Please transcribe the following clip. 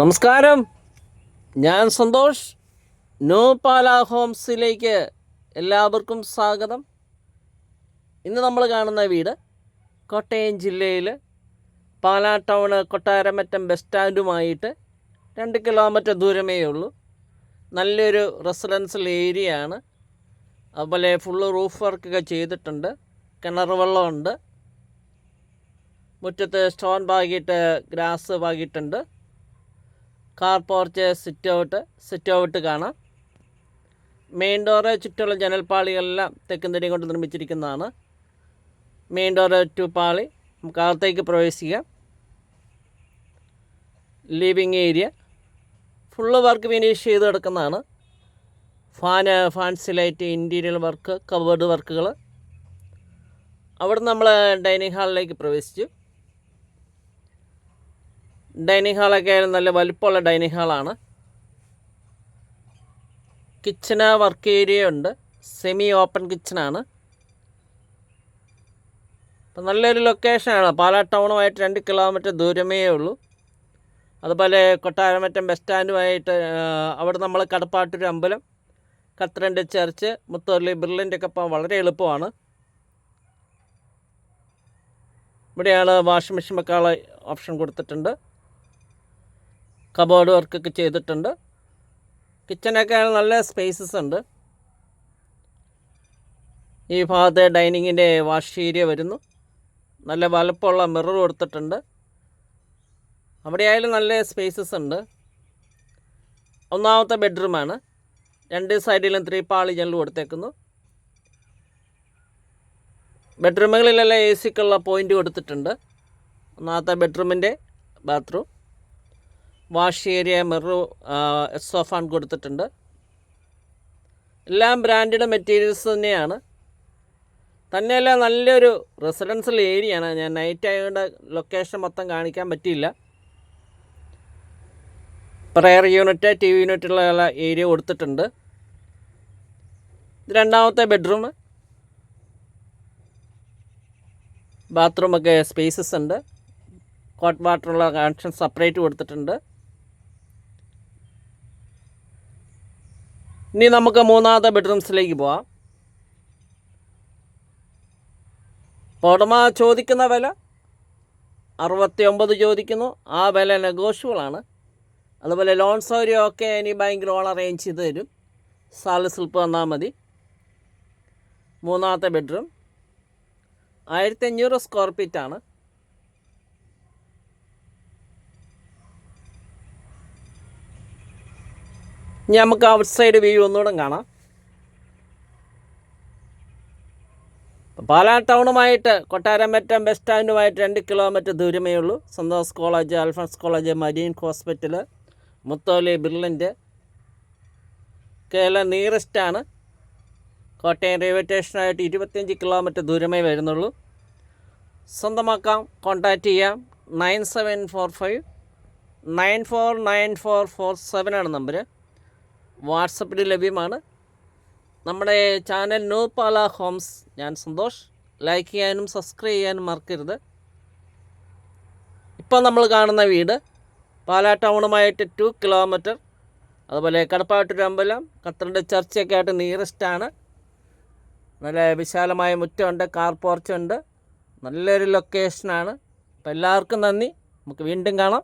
നമസ്കാരം. ഞാൻ സന്തോഷ്. നോ പാല ഹോംസിലേക്ക് എല്ലാവർക്കും സ്വാഗതം. ഇന്ന് നമ്മൾ കാണുന്ന വീട് കോട്ടയം ജില്ലയിൽ പാലാ ടൗണ് കൊട്ടാരമറ്റം ബസ് സ്റ്റാൻഡുമായിട്ട് രണ്ട് കിലോമീറ്റർ ദൂരമേ ഉള്ളൂ. നല്ലൊരു റെസിഡൻഷ്യൽ ഏരിയ ആണ് അതുപോലെ ഫുള്ള് റൂഫ് വർക്കൊക്കെ ചെയ്തിട്ടുണ്ട്. കിണർ വെള്ളമുണ്ട്. മുറ്റത്ത് സ്റ്റോൺ പാകിയിട്ട് grass പാകിയിട്ടുണ്ട്. Car porch sit out sit out കാണാം. മെയിൻ ഡോറ് ചുറ്റുള്ള ജനൽപ്പാളികളെല്ലാം തെക്കുംതടി കൊണ്ട് നിർമ്മിച്ചിരിക്കുന്നതാണ്. മെയിൻ ഡോറ് ടു പാളി നമുക്ക് അകത്തേക്ക് പ്രവേശിക്കാം. Living area full work finish ചെയ്ത് കിടക്കുന്നതാണ് fan fancy light interior work covered വർക്കുകൾ അവിടെ നമ്മൾ ഡൈനിങ് ഹാളിലേക്ക് പ്രവേശിച്ചു. ഡൈനിങ് ഹാളൊക്കെ ആയാലും നല്ല വലുപ്പമുള്ള ഡൈനിങ് ഹാളാണ്. കിച്ചണ് വർക്ക് ഏരിയ ഉണ്ട്. സെമി ഓപ്പൺ കിച്ചണാണ്. അപ്പം നല്ലൊരു ലൊക്കേഷനാണ്. പാലാ ടൗണുമായിട്ട് രണ്ട് കിലോമീറ്റർ ദൂരമേ ഉള്ളൂ. അതുപോലെ കൊട്ടാരമറ്റം ബസ് സ്റ്റാൻഡുമായിട്ട് അവിടെ നമ്മൾ കടപ്പാട്ടൂർ അമ്പലം കത്രണ്ട് ചർച്ച് മുത്തോർലി ബിർലിന്റെ ഒക്കെ പോകാൻ വളരെ എളുപ്പമാണ്. ഇവിടെയാണ് വാഷിംഗ് മെഷീൻ വെക്കാനുള്ള ഓപ്ഷൻ കൊടുത്തിട്ടുണ്ട്. കബോർഡ് വർക്കൊക്കെ ചെയ്തിട്ടുണ്ട്. കിച്ചണൊക്കെ നല്ല സ്പേസസ് ഉണ്ട്. ഈ ഭാഗത്ത് ഡൈനിങ്ങിന്റെ വാഷ് ഏരിയ വരുന്നു. നല്ല വലപ്പുള്ള മിറർ കൊടുത്തിട്ടുണ്ട്. അവിടെ ആയാലും നല്ല സ്പേസസ് ഉണ്ട്. ഒന്നാമത്തെ ബെഡ്റൂമാണ്. രണ്ട് സൈഡിലും ത്രീ പാളി ജനൽ കൊടുത്തേക്കുന്നു. ബെഡ്റൂമുകളിലെല്ലാം എ സിക്കുള്ള പോയിന്റ് കൊടുത്തിട്ടുണ്ട്. ഒന്നാമത്തെ ബെഡ്റൂമിന്റെ ബാത്റൂം. വാഷ് ഏരിയ മിറർ സോഫാൻ കൊടുത്തിട്ടുണ്ട്. എല്ലാം ബ്രാൻഡഡ് മെറ്റീരിയൽസ് തന്നെയാണ്. തന്നെയല്ല നല്ലൊരു റെസിഡൻഷ്യൽ ഏരിയയാണ്. ഞാൻ നൈറ്റ് ആയതുകൊണ്ട് ലൊക്കേഷൻ മൊത്തം കാണിക്കാൻ പറ്റിയില്ല. പ്രയർ യൂണിറ്റ് ടി വി യൂണിറ്റുള്ള ഏരിയ കൊടുത്തിട്ടുണ്ട്. രണ്ടാമത്തെ ബെഡ്റൂം. ബാത്റൂമൊക്കെ സ്പേസസ് ഉണ്ട്. ഹോട്ട് വാട്ടറുള്ള കണക്ഷൻ സെപ്പറേറ്റ് കൊടുത്തിട്ടുണ്ട്. ഇനി നമുക്ക് മൂന്നാമത്തെ ബെഡ്റൂംസിലേക്ക് പോവാം. ഉടമ ചോദിക്കുന്ന വില? അറുപത്തി ഒമ്പത് ചോദിക്കുന്നു. ആ വില നെഗോഷ്യബിളാണ് അതുപോലെ ലോൺ സൗകര്യമൊക്കെ ഇനി ബാങ്ക് ലോൺ അറേഞ്ച് ചെയ്ത് തരും. സാല സ്ലിപ്പ് തന്നാൽ മതി. മൂന്നാമത്തെ ബെഡ്റൂം ആയിരത്തി അഞ്ഞൂറ് സ്ക്വയർ ഫീറ്റാണ് ഇനി നമുക്ക് ഔട്ട് സൈഡ് വ്യൂ ഒന്നുകൂടെ കാണാം. പാലാ ടൗണുമായിട്ട് കൊട്ടാരമറ്റം ബസ് സ്റ്റാൻഡുമായിട്ട് രണ്ട് കിലോമീറ്റർ ദൂരമേ ഉള്ളൂ. Santhosh college Alphonsa college Marian hospital Mutholy Brilliant Kerala നിയറസ്റ്റാണ് Kottayam railway സ്റ്റേഷനായിട്ട് ഇരുപത്തിയഞ്ച് കിലോമീറ്റർ ദൂരമേ വരുന്നുള്ളൂ. സ്വന്തമാക്കാം കോൺടാക്റ്റ് ചെയ്യാം. Nine seven four five nine four nine four four സെവനാണ് number വാട്സപ്പിൽ ലഭ്യമാണ്. നമ്മുടെ ചാനൽ നോ പാല ഹോംസ്. ഞാൻ സന്തോഷ്. ലൈക്ക് ചെയ്യാനും സബ്സ്ക്രൈബ് ചെയ്യാനും മറക്കരുത്. ഇപ്പം നമ്മൾ കാണുന്ന വീട് പാലാ ടൗണുമായിട്ട് ടു കിലോമീറ്റർ അതുപോലെ കടപ്പാട്ടൂർ അമ്പലം ഖത്തറിന്റെ ചർച്ചയൊക്കെ ആയിട്ട് നിയറസ്റ്റാണ് നല്ല വിശാലമായ മുറ്റമുണ്ട് കാർ പോർച്ചുണ്ട് നല്ലൊരു ലൊക്കേഷനാണ് അപ്പോൾ എല്ലാവർക്കും നന്ദി. നമുക്ക് വീണ്ടും കാണാം.